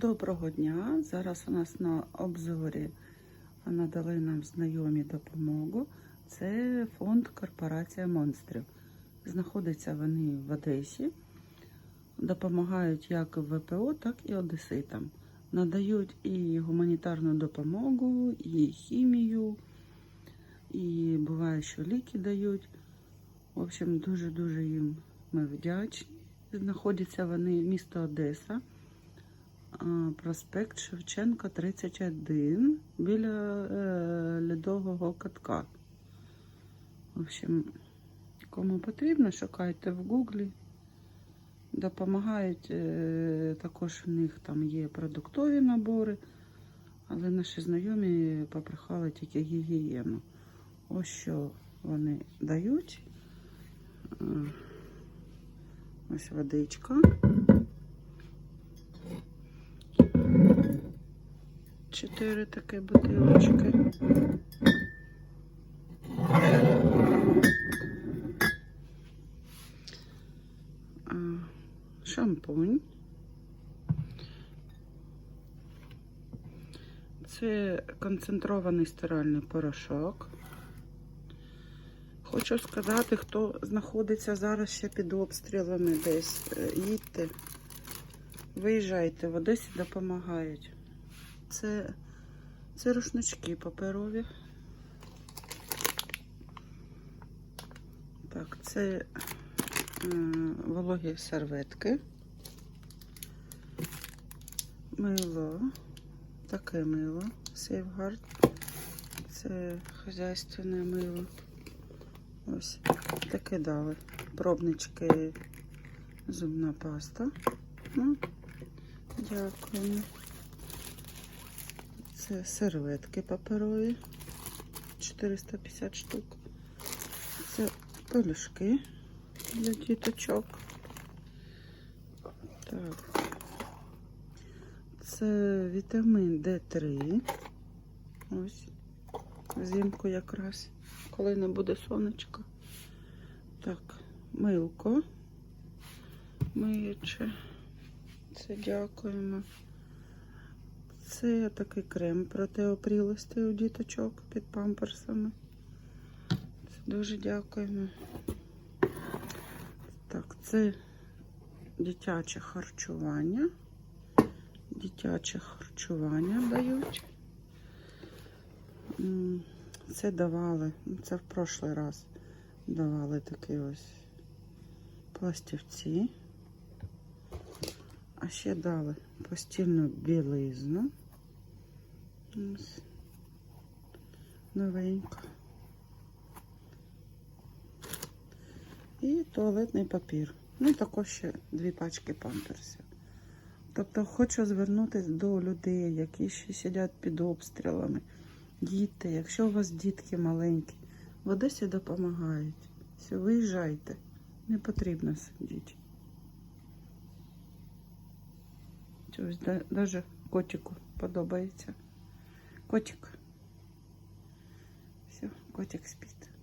Доброго дня! Зараз у нас на обзорі надали нам знайомі допомогу. Це фонд Корпорація монстрів. Знаходяться вони в Одесі, допомагають як ВПО, так і одеситам. Надають і гуманітарну допомогу, і хімію, і буває, що ліки дають. В общем, дуже-дуже їм ми вдячні. Знаходяться вони місто Одеса. Проспект Шевченка 31 біля е, льодового катка. В общем, кому потрібно, шукайте в гуглі. Допомагають е, також в них там є продуктові набори, але наші знайомі попрохали тільки гігієну. Ось що вони дають. Е, Ось водичка. Чотири такі бутилочки. Шампунь. Це концентрований стиральний порошок. Хочу сказати, хто знаходиться зараз ще під обстрілами десь, е, їдьте, виїжджайте, в Одесі допомагають. Це, це рушнички паперові. Так, це е, вологі серветки. Мило. Таке мило. Сейфгард. Це хазяйственне мило. Ось таке дали. Пробнички зубна паста. Ну, дякую. Це серветки паперові. 450 штук. Це пелюшки для діточок. Так. Це вітамин D3. Ось. Взимку якраз, коли не буде сонечка. Так, милко. Миюче. Це дякуємо. Це такий крем проти опрілості у діточок під памперсами. Це дуже дякуємо. Так, це дитяче харчування. Дитяче харчування дають. Це давали, це в прошлий раз давали такі ось пластівці. А ще дали постільну білизну. Ось. Новенька. І туалетний папір. Ну, також ще дві пачки памперсів. Тобто хочу звернутися до людей, які ще сидять під обстрілами. Діти, якщо у вас дітки маленькі, в Одесі допомагають. Все, виїжджайте. Не потрібно сидіти. Ось навіть котику подобається. Котик. Все, котик спить.